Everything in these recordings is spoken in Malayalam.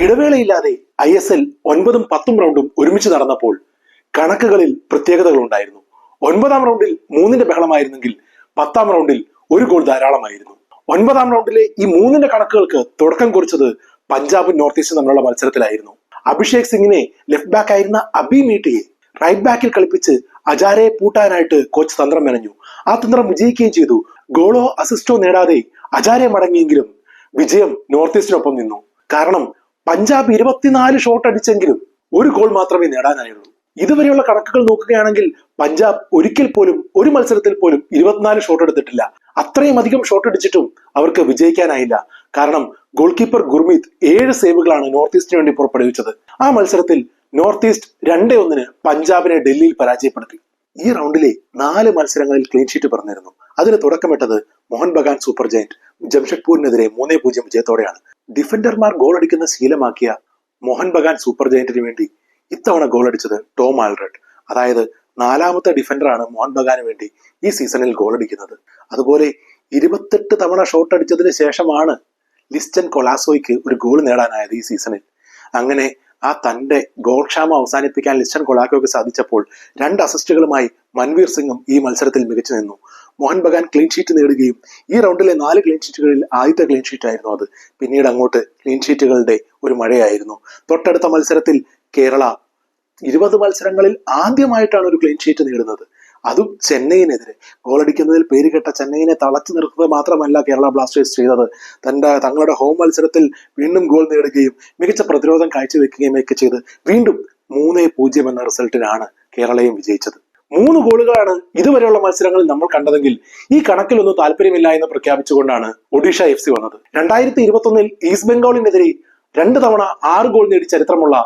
ഇടവേളയില്ലാതെ ഐ എസ് എൽ ഒൻപതും പത്തും റൗണ്ടും ഒരുമിച്ച് നടന്നപ്പോൾ കണക്കുകളിൽ പ്രത്യേകതകൾ ഉണ്ടായിരുന്നു. ഒൻപതാം റൗണ്ടിൽ മൂന്നിന്റെ ബഹളമായിരുന്നെങ്കിൽ പത്താം റൗണ്ടിൽ ഒരു ഗോൾ ധാരാളമായിരുന്നു. ഒൻപതാം റൗണ്ടിലെ ഈ മൂന്നിന്റെ കണക്കുകൾക്ക് തുടക്കം കുറിച്ചത് പഞ്ചാബ് നോർത്ത് ഈസ്റ്റ് തമ്മിലുള്ള മത്സരത്തിലായിരുന്നു. അഭിഷേക് സിംഗിനെ ലെഫ്റ്റ് ബാക്ക് ആയിരുന്ന അബി മീട്ടിയെ റൈറ്റ് ബാക്കിൽ കളിപ്പിച്ച് അജാരയെ പൂട്ടാനായിട്ട് കോച്ച് തന്ത്രം മെനഞ്ഞു. ആ തന്ത്രം വിജയിക്കുകയും ചെയ്തു. ഗോളോ അസിസ്റ്റോ നേടാതെ അജാരെ മടങ്ങിയെങ്കിലും വിജയം നോർത്ത് ഈസ്റ്റിനൊപ്പം നിന്നു. കാരണം പഞ്ചാബ് ഇരുപത്തിനാല് ഷോട്ട് അടിച്ചെങ്കിലും ഒരു ഗോൾ മാത്രമേ നേടാനായുള്ളൂ. ഇതുവരെയുള്ള കണക്കുകൾ നോക്കുകയാണെങ്കിൽ പഞ്ചാബ് ഒരിക്കൽ പോലും ഒരു മത്സരത്തിൽ പോലും ഇരുപത്തിനാല് ഷോട്ട് എടുത്തിട്ടില്ല. അത്രയും അധികം ഷോട്ട് അടിച്ചിട്ടും അവർക്ക് വിജയിക്കാനായില്ല. കാരണം ഗോൾ കീപ്പർ ഗുർമീത് ഏഴ് സേവുകളാണ് നോർത്ത് ഈസ്റ്റിന് വേണ്ടി പുറപ്പെടുവിച്ചത്. ആ മത്സരത്തിൽ നോർത്ത് ഈസ്റ്റ് രണ്ടേ ഒന്നിന് പഞ്ചാബിനെ ഡൽഹിയിൽ പരാജയപ്പെടുത്തി. ഈ റൗണ്ടിലെ നാല് മത്സരങ്ങളിൽ ക്ലീൻ ഷീറ്റ് പറഞ്ഞിരുന്നു. അതിന് തുടക്കമിട്ടത് മോഹൻ ബഗാൻ സൂപ്പർ ജയന്റ് ജംഷഡ്പൂരിനെതിരെ മൂന്നേ പൂജ്യം വിജയത്തോടെയാണ്. ഡിഫൻഡർമാർ ഗോൾ അടിക്കുന്ന ശീലമാക്കിയ മോഹൻ ബഗാൻ സൂപ്പർ ജയന്റിന് വേണ്ടി ഇത്തവണ ഗോൾ അടിച്ചത് ടോം ആൽറഡ്. അതായത് നാലാമത്തെ ഡിഫൻഡറാണ് മോഹൻ ബഗാന് വേണ്ടി ഈ സീസണിൽ ഗോൾ അടിക്കുന്നത്. അതുപോലെ ഇരുപത്തെട്ട് തവണ ഷോട്ട് അടിച്ചതിന് ശേഷമാണ് ലിസ്റ്റൻ കൊളാസോയ്ക്ക് ഒരു ഗോൾ നേടാനായത് ഈ സീസണിൽ അങ്ങനെ ആ തന്റെ ഗോൾക്ഷാമം അവസാനിപ്പിക്കാൻ ലിസ്റ്റൺ കൊളാക്കോയ്ക്ക് സാധിച്ചപ്പോൾ രണ്ട് അസിസ്റ്റുകളുമായി മൻവീർ സിംഗും ഈ മത്സരത്തിൽ മികച്ചു നിന്നു. മോഹൻ ബഗാൻ ക്ലീൻ ഷീറ്റ് നേടുകയും ഈ റൗണ്ടിലെ നാല് ക്ലീൻ ഷീറ്റുകളിൽ ആദ്യത്തെ ക്ലീൻ ഷീറ്റ് ആയിരുന്നു അത്. പിന്നീട് അങ്ങോട്ട് ക്ലീൻ ഷീറ്റുകളുടെ ഒരു മഴയായിരുന്നു. തൊട്ടടുത്ത മത്സരത്തിൽ കേരള ഇരുപത് മത്സരങ്ങളിൽ ആദ്യമായിട്ടാണ് ഒരു ക്ലീൻ ഷീറ്റ് നേടുന്നത്. അതും ചെന്നൈയിനെതിരെ. ഗോളടിക്കുന്നതിൽ പേരുകെട്ട ചെന്നൈയിനെ തളച്ചു നിർത്തുക മാത്രമല്ല കേരള ബ്ലാസ്റ്റേഴ്സ് ചെയ്തത്. തന്റെ തങ്ങളുടെ ഹോം മത്സരത്തിൽ വീണ്ടും ഗോൾ നേടുകയും മികച്ച പ്രതിരോധം കാഴ്ചവെക്കുകയും ഒക്കെ ചെയ്ത് വീണ്ടും മൂന്നേ പൂജ്യം എന്ന റിസൾട്ടിനാണ് കേരളയും വിജയിച്ചത്. മൂന്ന് ഗോളുകളാണ് ഇതുവരെയുള്ള മത്സരങ്ങളിൽ നമ്മൾ കണ്ടതെങ്കിൽ ഈ കണക്കിലൊന്നും താല്പര്യമില്ല എന്ന് പ്രഖ്യാപിച്ചുകൊണ്ടാണ് ഒഡീഷ എഫ് സി വന്നത്. രണ്ടായിരത്തി ഇരുപത്തി ഒന്നിൽ ഈസ്റ്റ് ബംഗാളിനെതിരെ രണ്ട് തവണ ആറ് ഗോൾ നേടി ചരിത്രമുള്ള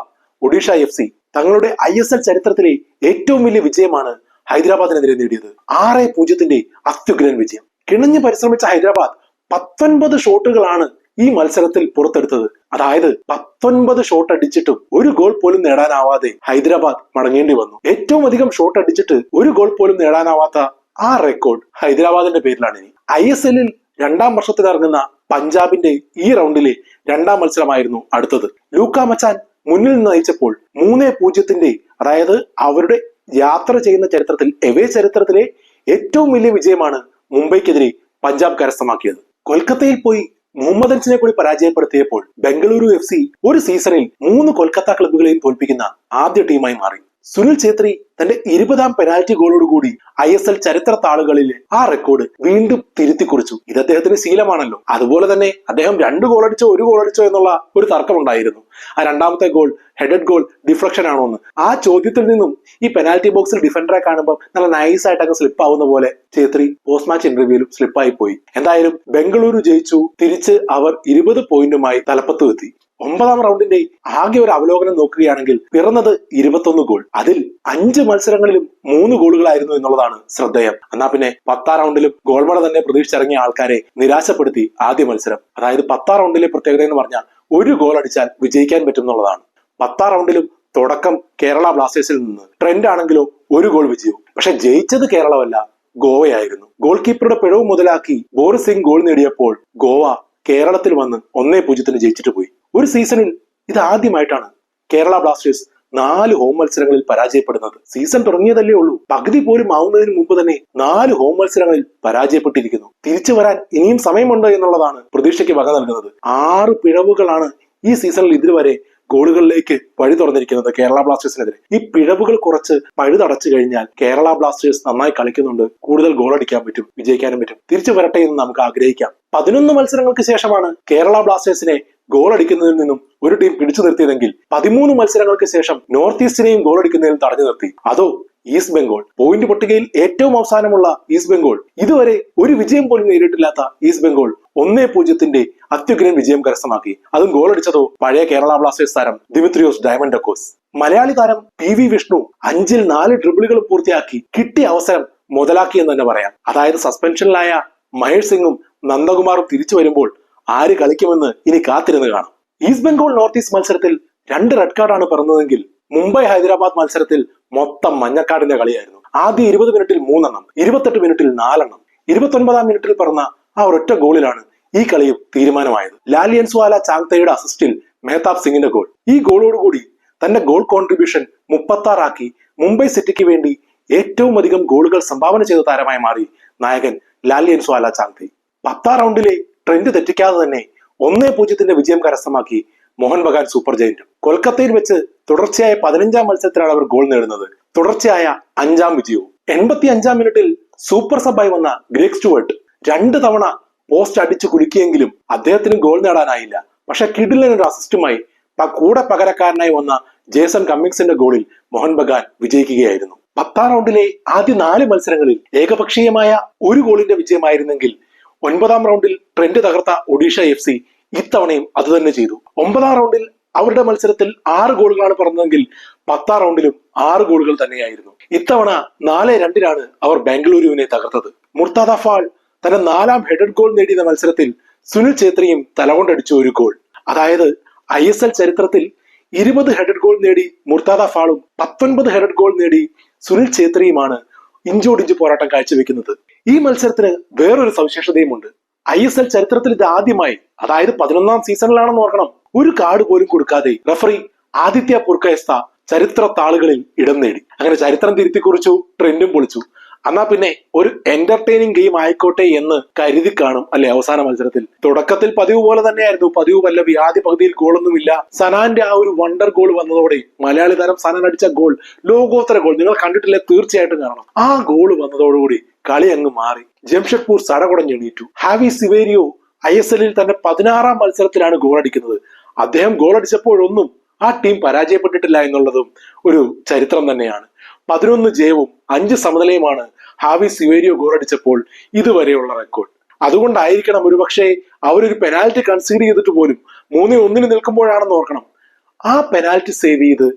ഒഡീഷ എഫ് സി തങ്ങളുടെ ഐ എസ് എൽ ചരിത്രത്തിലെ ഏറ്റവും വലിയ വിജയമാണ് ഹൈദരാബാദിനെതിരെ നേടിയത് ആറ് പൂജ്യത്തിന്റെ അത്യുഗ്രൻ വിജയം. കിണഞ്ഞ് പരിശ്രമിച്ച ഹൈദരാബാദ് പത്തൊൻപത് ഷോട്ടുകളാണ് ഈ മത്സരത്തിൽ പുറത്തെടുത്തത്. അതായത് പത്തൊൻപത് ഷോട്ട് അടിച്ചിട്ടും ഒരു ഗോൾ പോലും നേടാനാവാതെ ഹൈദരാബാദ് മടങ്ങേണ്ടി വന്നു. ഏറ്റവും അധികം ഷോട്ട് അടിച്ചിട്ട് ഒരു ഗോൾ പോലും നേടാനാവാത്ത ആ റെക്കോർഡ് ഹൈദരാബാദിന്റെ പേരിലാണ് ഇനി. ഐ എസ് എല്ലിൽ രണ്ടാം വർഷത്തിൽ ഇറങ്ങുന്ന പഞ്ചാബിന്റെ ഈ റൗണ്ടിലെ രണ്ടാം മത്സരമായിരുന്നു അടുത്തത്. ലൂക്ക മച്ചാൻ മുന്നിൽ നയിച്ചപ്പോൾ മൂന്നേ പൂജ്യത്തിന്റെ അതായത് അവരുടെ യാത്ര ചെയ്യുന്ന ചരിത്രത്തിൽ എവേ ചരിത്രത്തിലെ ഏറ്റവും വലിയ വിജയമാണ് മുംബൈക്കെതിരെ പഞ്ചാബ് കരസ്ഥമാക്കിയത്. കൊൽക്കത്തയിൽ പോയി മുഹമ്മദ് അൻസിനെ കൂടി പരാജയപ്പെടുത്തിയപ്പോൾ ബംഗളൂരു എഫ് സി ഒരു സീസണിൽ മൂന്ന് കൊൽക്കത്ത ക്ലബുകളെയും തോൽപ്പിക്കുന്ന ആദ്യ ടീമായി മാറി. സുനിൽ ഛേത്രി തന്റെ ഇരുപതാം പെനാൽറ്റി ഗോളോടുകൂടി ഐ എസ് എൽ ചരിത്ര താളുകളിൽ ആ റെക്കോർഡ് വീണ്ടും തിരുത്തി കുറിച്ചു ഇത് അദ്ദേഹത്തിന് ശീലമാണല്ലോ. അതുപോലെ തന്നെ അദ്ദേഹം രണ്ട് ഗോൾ അടിച്ചോ ഒരു ഗോൾ അടിച്ചോ എന്നുള്ള ഒരു തർക്കമുണ്ടായിരുന്നു. ആ രണ്ടാമത്തെ ഗോൾ ഹെഡഡ് ഗോൾ ഡിഫ്ലക്ഷൻ ആണോ എന്ന് ആ ചോദ്യത്തിൽ നിന്നും ഈ പെനാൽറ്റി ബോക്സിൽ ഡിഫൻഡറെ കാണുമ്പോൾ നല്ല നൈസ് ആയിട്ട് അങ്ങ് സ്ലിപ്പ് ആവുന്ന പോലെ ഛേത്രി പോസ്റ്റ് മാച്ച് ഇന്റർവ്യൂവിലും സ്ലിപ്പായി പോയി. എന്തായാലും ബംഗളൂരു ജയിച്ചു. തിരിച്ച് അവർ ഇരുപത് പോയിന്റുമായി തലപ്പത്തു എത്തി. ഒമ്പതാം റൗണ്ടിന്റെ ആകെ ഒരു അവലോകനം നോക്കുകയാണെങ്കിൽ പിറന്നത് ഇരുപത്തൊന്ന് ഗോൾ. അതിൽ അഞ്ച് മത്സരങ്ങളിലും മൂന്ന് ഗോളുകളായിരുന്നു എന്നുള്ളതാണ് ശ്രദ്ധേയം. എന്നാ പിന്നെ പത്താം റൗണ്ടിലും ഗോൾമട തന്നെ പ്രതീക്ഷിച്ചിറങ്ങിയ ആൾക്കാരെ നിരാശപ്പെടുത്തി ആദ്യ മത്സരം. അതായത് പത്താം റൗണ്ടിലെ പ്രത്യേകത എന്ന് പറഞ്ഞാൽ ഒരു ഗോൾ അടിച്ചാൽ വിജയിക്കാൻ പറ്റും എന്നുള്ളതാണ്. പത്താം റൗണ്ടിലും തുടക്കം കേരള ബ്ലാസ്റ്റേഴ്സിൽ നിന്ന് ട്രെൻഡ് ആണെങ്കിലോ ഒരു ഗോൾ വിജയവും. പക്ഷെ ജയിച്ചത് കേരളമല്ല ഗോവയായിരുന്നു. ഗോൾ കീപ്പറുടെ പിഴവ് മുതലാക്കി ബോറിസ് സിംഗ് ഗോൾ നേടിയപ്പോൾ ഗോവ കേരളത്തിൽ വന്ന് ഒന്നേ പൂജ്യത്തിന് ജയിച്ചിട്ട് പോയി. ഒരു സീസണിൽ ഇത് ആദ്യമായിട്ടാണ് കേരള ബ്ലാസ്റ്റേഴ്സ് നാല് ഹോം മത്സരങ്ങളിൽ പരാജയപ്പെടുന്നത്. സീസൺ തുടങ്ങിയതല്ലേ ഉള്ളൂ. പകുതി പോലും ആവുന്നതിന് മുമ്പ് തന്നെ നാല് ഹോം മത്സരങ്ങളിൽ പരാജയപ്പെട്ടിരിക്കുന്നു. തിരിച്ചു വരാൻ ഇനിയും സമയമുണ്ടോ എന്നുള്ളതാണ് പ്രതീക്ഷയ്ക്ക് വക നൽകുന്നത്. ആറ് പിഴവുകളാണ് ഈ സീസണിൽ ഇതുവരെ ഗോളുകളിലേക്ക് വഴി തുറന്നിരിക്കുന്നത് കേരള ബ്ലാസ്റ്റേഴ്സിനെതിരെ. ഈ പിഴവുകൾ കുറച്ച് പഴുതടച്ചു കഴിഞ്ഞാൽ കേരള ബ്ലാസ്റ്റേഴ്സ് നന്നായി കളിക്കുന്നുണ്ട്. കൂടുതൽ ഗോൾ അടിക്കാൻ പറ്റും വിജയിക്കാനും പറ്റും. തിരിച്ചു വരട്ടെ എന്ന് നമുക്ക് ആഗ്രഹിക്കാം. പതിനൊന്ന് മത്സരങ്ങൾക്ക് ശേഷമാണ് കേരള ബ്ലാസ്റ്റേഴ്സിനെ ഗോൾ അടിക്കുന്നതിൽ നിന്നും ഒരു ടീം പിടിച്ചു നിർത്തിയതെങ്കിൽ പതിമൂന്ന് മത്സരങ്ങൾക്ക് ശേഷം നോർത്ത് ഈസ്റ്റിനെയും ഗോൾ അടിക്കുന്നതിൽ തടഞ്ഞു നിർത്തി. അതോ ഈസ്റ്റ് ബംഗാൾ പോയിന്റ് പട്ടികയിൽ ഏറ്റവും അവസാനമുള്ള ഈസ്റ്റ് ബംഗാൾ ഇതുവരെ ഒരു വിജയം പോലും നേരിട്ടില്ലാത്ത ഈസ്റ്റ് ബംഗാൾ ഒന്നേ പൂജ്യത്തിന്റെ അത്യുഗ്രൻ വിജയം കരസ്ഥമാക്കി. അതും ഗോൾ അടിച്ചതോ പഴയ കേരള ബ്ലാസ്റ്റേഴ്സ് താരം ദിമിത്രിയോസ് ഡയമണ്ട് ഡക്കോസ് മലയാളി താരം പി വി വിഷ്ണു അഞ്ചിൽ നാല് ഡ്രിബിളുകൾ പൂർത്തിയാക്കി കിട്ടിയ അവസരം മുതലാക്കി എന്ന് തന്നെ പറയാം. അതായത് സസ്പെൻഷനിലായ മഹേഷ് സിംഗും നന്ദകുമാറും തിരിച്ചു വരുമ്പോൾ ആര് കളിക്കുമെന്ന് ഇനി കാത്തിരുന്ന് കാണാം. ഈസ്റ്റ് ബംഗാൾ നോർത്ത് ഈസ്റ്റ് മത്സരത്തിൽ രണ്ട് റെഡ് കാർഡാണ് പറഞ്ഞതെങ്കിൽ മുംബൈ ഹൈദരാബാദ് മത്സരത്തിൽ മൊത്തം മഞ്ഞക്കാടിന്റെ കളിയായിരുന്നു. ആദ്യ ഇരുപത് മിനിറ്റിൽ മൂന്നെണ്ണം ഇരുപത്തെട്ട് മിനിറ്റിൽ നാലെണ്ണം ഇരുപത്തൊൻപതാം മിനിറ്റിൽ പറഞ്ഞ ആ ഒരൊറ്റ ഗോളിലാണ് ഈ കളിയും തീരുമാനമായത്. ലാലിയൻസ്വാല ചാങ്തയുടെ അസിസ്റ്റിൽ മെഹതാബ് സിംഗിന്റെ ഗോൾ ഈ ഗോളോടുകൂടി തന്റെ ഗോൾ കോൺട്രിബ്യൂഷൻ മുപ്പത്തി ആറാക്കി മുംബൈ സിറ്റിക്ക് വേണ്ടി ഏറ്റവും അധികം ഗോളുകൾ സംഭാവന ചെയ്ത താരമായി മാറി നായകൻ ലാലിയൻസ്വാല ചാങ്തി. പത്താം റൗണ്ടിലെ ട്രെൻഡ് തെറ്റിക്കാതെ തന്നെ ഒന്നേ പൂജ്യത്തിന്റെ വിജയം കരസ്ഥമാക്കി മോഹൻ ബഗാൻ സൂപ്പർ ജയന്റും. കൊൽക്കത്തയിൽ വെച്ച് തുടർച്ചയായ പതിനഞ്ചാം മത്സരത്തിലാണ് അവർ ഗോൾ നേടുന്നത്. തുടർച്ചയായ അഞ്ചാം വിജയവും. എൺപത്തി അഞ്ചാം മിനിറ്റിൽ സൂപ്പർ സബായി വന്ന ഗ്രേക്ക് സ്റ്റുവർട്ട് രണ്ട് തവണ പോസ്റ്റ് അടിച്ചു കുലുക്കിയെങ്കിലും അദ്ദേഹത്തിന് ഗോൾ നേടാനായില്ല. പക്ഷെ കിഡിലിന് ഒരു അസിസ്റ്റുമായി കൂടെ പകരക്കാരനായി വന്ന ജേസൺ കമ്മിങ്സിന്റെ ഗോളിൽ മോഹൻ ബഗാൻ വിജയിക്കുകയായിരുന്നു. പത്താം റൗണ്ടിലെ ആദ്യ നാല് മത്സരങ്ങളിൽ ഏകപക്ഷീയമായ ഒരു ഗോളിന്റെ വിജയമായിരുന്നെങ്കിൽ ഒൻപതാം റൗണ്ടിൽ ട്രെൻഡ് തകർത്ത ഒഡീഷ എഫ് സി ഇത്തവണയും അതുതന്നെ ചെയ്തു. ഒമ്പതാം റൗണ്ടിൽ അവരുടെ മത്സരത്തിൽ ആറ് ഗോളുകളാണ് പറഞ്ഞതെങ്കിൽ പത്താം റൗണ്ടിലും ആറ് ഗോളുകൾ തന്നെയായിരുന്നു. ഇത്തവണ നാല് രണ്ടിനാണ് അവർ ബാംഗ്ലൂരുവിനെ തകർത്തത്. മുർത്താദ ഫാൾ തന്റെ നാലാം ഹെഡഡ് ഗോൾ നേടിയ മത്സരത്തിൽ സുനിൽ ഛേത്രിയും തലകൊണ്ടടിച്ചു ഒരു ഗോൾ. അതായത് ഐ എസ് എൽ ചരിത്രത്തിൽ ഇരുപത് ഹെഡഡ് ഗോൾ നേടി മുർത്താദ ഫാളും പത്തൊൻപത് ഹെഡഡ് ഗോൾ നേടി സുനിൽ ഛേത്രിയുമാണ് ഇഞ്ചോടിഞ്ച് പോരാട്ടം കാഴ്ചവെക്കുന്നത്. ഈ മത്സരത്തിന് വേറൊരു സവിശേഷതയുമുണ്ട്. ഐ എസ് എൽ ചരിത്രത്തിൽ ഇത് ആദ്യമായി അതായത് പതിനൊന്നാം സീസണിലാണെന്ന് ഓർക്കണം. ഒരു കാർഡ് പോലും കൊടുക്കാതെ റഫറി ആദിത്യ പുർക്കയസ്ത ചരിത്ര താളുകളിൽ ഇടം നേടി. അങ്ങനെ ചരിത്രം തിരുത്തി കുറിച്ചു ട്രെൻഡും പൊളിച്ചു. എന്നാ പിന്നെ ഒരു എന്റർടൈനിങ് ഗെയിം ആയിക്കോട്ടെ എന്ന് കരുതി കാണും അല്ലെ അവസാന മത്സരത്തിൽ. തുടക്കത്തിൽ പതിവ് പോലെ തന്നെയായിരുന്നു. പതിവ് പല്ലവി. ആദ്യ പകുതിയിൽ ഗോളൊന്നുമില്ല സനാന്റെ ആ ഒരു വണ്ടർ ഗോൾ വന്നതോടെ മലയാളി താരം സനാൻ അടിച്ച ഗോൾ ലോകോത്തര ഗോൾ നിങ്ങൾ കണ്ടിട്ടില്ലേ? തീർച്ചയായിട്ടും കാണണം. ആ ഗോൾ വന്നതോടുകൂടി കളി അങ്ങ് മാറി. ജംഷഡ്പൂർ സടകുടഞ്ഞെണീറ്റു ഹാവി സിവേരിയോ ഐ എസ് എല്ലിൽ തന്റെ പതിനാറാം മത്സരത്തിലാണ് ഗോൾ അടിക്കുന്നത്. അദ്ദേഹം ഗോൾ അടിച്ചപ്പോഴൊന്നും ആ ടീം പരാജയപ്പെട്ടിട്ടില്ല എന്നുള്ളതും ഒരു ചരിത്രം തന്നെയാണ്. പതിനൊന്ന് ജയവും അഞ്ച് സമനിലയുമാണ് ഹാവി സിവേരിയോ ഗോൾ അടിച്ചപ്പോൾ ഇതുവരെയുള്ള റെക്കോർഡ് അതുകൊണ്ടായിരിക്കണം ഒരുപക്ഷെ അവരൊരു പെനാൽറ്റി കൺസീഡ് ചെയ്തിട്ട് പോലും മൂന്നേ ഒന്നിന് നിൽക്കുമ്പോഴാണെന്ന് ഓർക്കണം. ആ പെനാൽറ്റി സേവ് ചെയ്ത്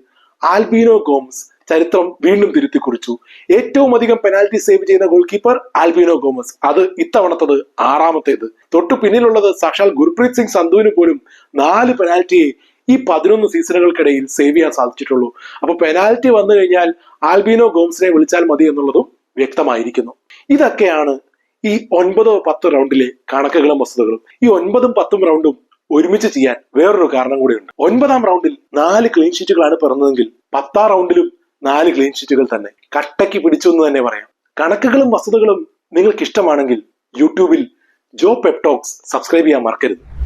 ആൽബീനോ ഗോമസ് ചരിത്രം വീണ്ടും തിരുത്തി കുറിച്ചു ഏറ്റവും അധികം പെനാൽറ്റി സേവ് ചെയ്യുന്ന ഗോൾ കീപ്പർ ആൽബീനോ ഗോമസ് അത് ഇത്തവണത്തത് ആറാമത്തേത്. തൊട്ടു പിന്നിലുള്ളത് സാക്ഷാൽ ഗുർപ്രീത് സിംഗ് സന്ധുവിന് പോലും നാല് പെനാൽറ്റിയെ ഈ പതിനൊന്ന് സീസണുകൾക്കിടയിൽ സേവ് ചെയ്യാൻ സാധിച്ചിട്ടുള്ളൂ. അപ്പൊ പെനാൽറ്റി വന്നു കഴിഞ്ഞാൽ ആൽബിനോ ഗോംസിനെ വിളിച്ചാൽ മതി എന്നുള്ളതും വ്യക്തമായിരിക്കുന്നു. ഇതൊക്കെയാണ് ഈ ഒൻപതോ പത്തോ റൗണ്ടിലെ കണക്കുകളും വസ്തുതകളും. ഈ ഒൻപതും പത്തും റൗണ്ടും ഒരുമിച്ച് ചെയ്യാൻ വേറൊരു കാരണം കൂടിയുണ്ട്. ഒൻപതാം റൗണ്ടിൽ നാല് ക്ലീൻ ഷീറ്റുകളാണ് പിറന്നതെങ്കിൽ പത്താം റൗണ്ടിലും നാല് ക്ലീൻ ഷീറ്റുകൾ തന്നെ. കട്ടയ്ക്ക് പിടിച്ചു എന്ന് തന്നെ പറയാം. കണക്കുകളും വസ്തുതകളും നിങ്ങൾക്ക് ഇഷ്ടമാണെങ്കിൽ യൂട്യൂബിൽ ജോ പെപ്ടോക്സ് സബ്സ്ക്രൈബ് ചെയ്യാൻ മറക്കരുത്.